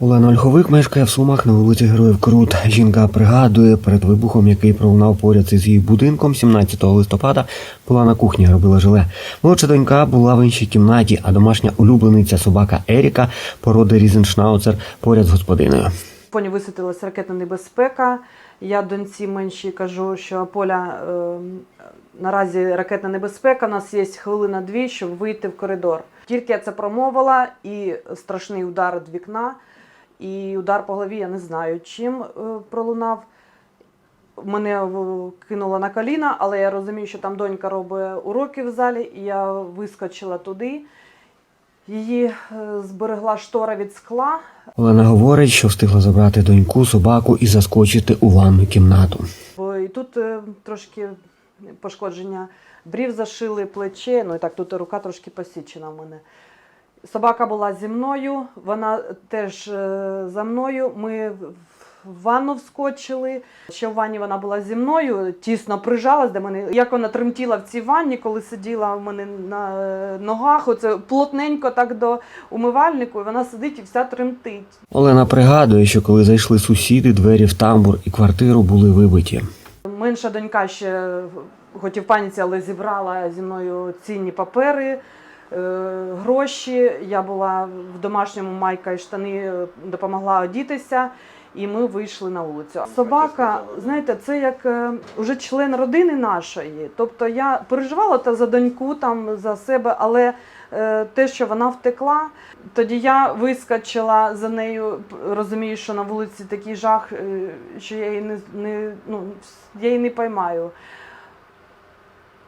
Олена Ольховик мешкає в Сумах на вулиці Героїв Крут. Жінка пригадує, перед вибухом, який пролунав поряд із її будинком 17 листопада, була на кухні, робила желе. Молодша донька була в іншій кімнаті, а домашня улюблениця собака Еріка, породи Різеншнауцер, поряд з господиною. Поні висвітилася ракетна небезпека. Я доньці меншій кажу, що поля е, наразі ракетна небезпека. У нас є хвилина-дві, щоб вийти в коридор. Тільки я це промовила, і страшний удар від вікна, і удар по голові, я не знаю, чим е, пролунав. Мене кинуло на коліна, але я розумію, що там донька робить уроки в залі, і я вискочила туди. Її е, зберегла штора від скла, Олена говорить, що встигла забрати доньку, собаку і заскочити у ванну кімнату. Бо і тут е, трошки пошкодження брів зашили, плече, ну і так тут рука трошки посічена в мене. Собака була зі мною, вона теж е, за мною. Ми в- ванну вскочили. Ще в ванні вона була зі мною, тісно прижалась до мене. Як вона тремтіла в цій ванні, коли сиділа в мене на е, ногах, оце плотненько так до умивальнику, і вона сидить і вся тремтить. Олена пригадує, що коли зайшли сусіди, двері в тамбур і квартиру були вибиті. Менша донька ще, хоч і в паніці, але зібрала зі мною цінні папери, е, гроші. Я була в домашньому майка і штани е, допомогла одітися, і ми вийшли на вулицю. Собака, знаєте, це як е, уже член родини нашої. Тобто я переживала та за доньку, там за себе, але е, те, що вона втекла, тоді я вискочила за нею, розумію, що на вулиці такий жах, е, що я її не, не, ну, я її не поймаю.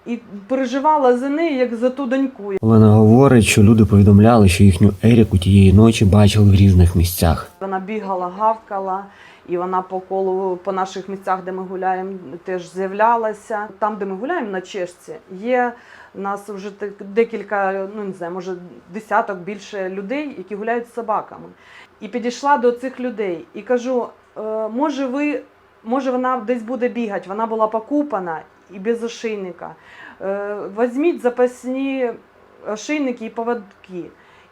І переживала за нею, як за ту доньку. Олена говорить, що люди повідомляли, що їхню Еріку тієї ночі бачили в різних місцях. Вона бігала, гавкала, і вона по колу, по наших місцях, де ми гуляємо, теж з'являлася. Там, де ми гуляємо на чешці, є у нас вже декілька, ну не знаю, може десяток більше людей, які гуляють з собаками. І підійшла до цих людей і кажу: «Е, може, ви, може, вона десь буде бігати, вона була покупана і без ошейника. Е, Візьміть запасні ошейники і поводки.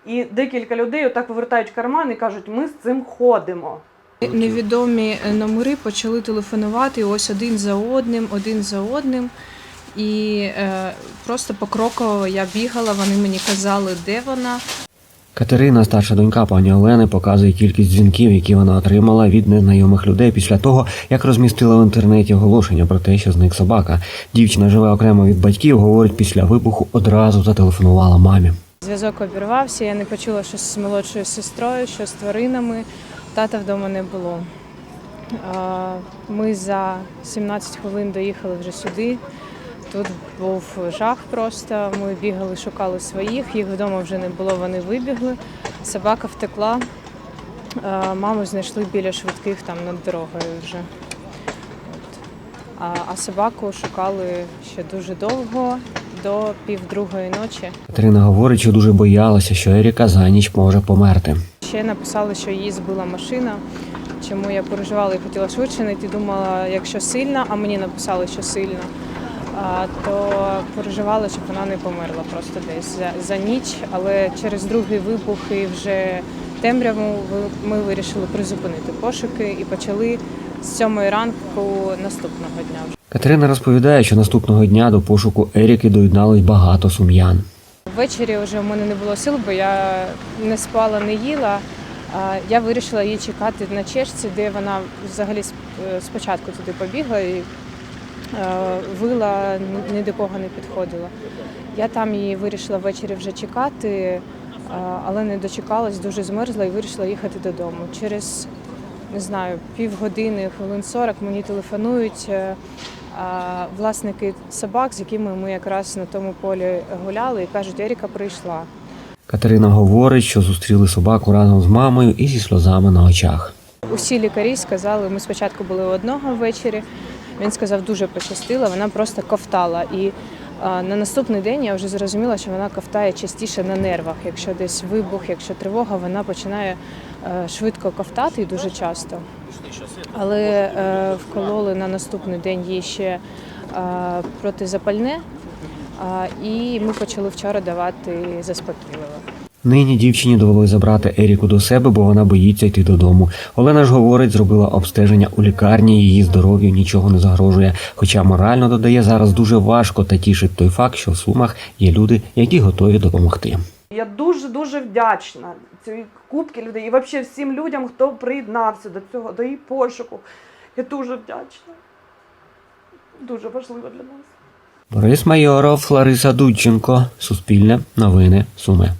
І декілька людей отак вивертають карман і кажуть, ми з цим ходимо. Невідомі номери почали телефонувати ось один за одним, один за одним. І е, просто покроково я бігала, вони мені казали, де вона. Катерина, старша донька пані Олени, показує кількість дзвінків, які вона отримала від незнайомих людей після того, як розмістила в інтернеті оголошення про те, що зник собака. Дівчина живе окремо від батьків, говорить, після вибуху одразу зателефонувала мамі. Зв'язок обірвався, я не почула, що з молодшою сестрою, що з тваринами. Тата вдома не було. Ми за 17 хвилин доїхали вже сюди. Тут був жах просто. Ми бігали, шукали своїх, їх вдома вже не було, вони вибігли. Собака втекла. Маму знайшли біля швидких там над дорогою вже. А, собаку шукали ще дуже довго, до півдругої ночі. Катерина говорить, що дуже боялася, що Еріка за ніч може померти. Ще написали, що її збила машина. Чому я переживала і хотіла швидше знайти. Думала, якщо сильно, а мені написали, що сильно, то переживала, щоб вона не померла просто десь за, за ніч. Але через другий вибух і вже темряву ми вирішили призупинити пошуки і почали з сьомої ранку наступного дня. Катерина розповідає, що наступного дня до пошуку Еріки доєдналось багато сум'ян. Ввечері вже в мене не було сил, бо я не спала, не їла. Я вирішила її чекати на чешці, де вона взагалі е, спочатку туди побігла і вила, ні- до кого не підходила. Я там її вирішила ввечері вже чекати, але не дочекалась, дуже змерзла і вирішила їхати додому. Через не знаю, півгодини, хвилин 40 мені телефонують е, власники собак, з якими ми якраз на тому полі гуляли, і кажуть, Еріка прийшла. Катерина говорить, що зустріли собаку разом з мамою і зі сльозами на очах. Усі лікарі сказали, ми спочатку були одного ввечері. Він сказав, дуже пощастило, вона просто ковтала. І на наступний день я вже зрозуміла, що вона ковтає частіше на нервах. Якщо десь вибух, якщо тривога, вона починає е, швидко ковтати і дуже часто. Але е, вкололи на наступний день їй ще е, протизапальне, і ми почали вчора давати заспокійливе. Нині дівчині довелось забрати Еріку до себе, бо вона боїться йти додому. Олена ж говорить, зробила обстеження у лікарні, її здоров'ю нічого не загрожує. Хоча морально додає зараз дуже важко та тішить той факт, що в сумах є люди, які готові допомогти. Я дуже дуже вдячна цій кубці людей і взагалі всім людям, хто приєднався до цього, до її пошуку. Я дуже вдячна. Дуже важливо для нас. Борис Майоров, Лариса Дудченко, Суспільне, Новини, Суми.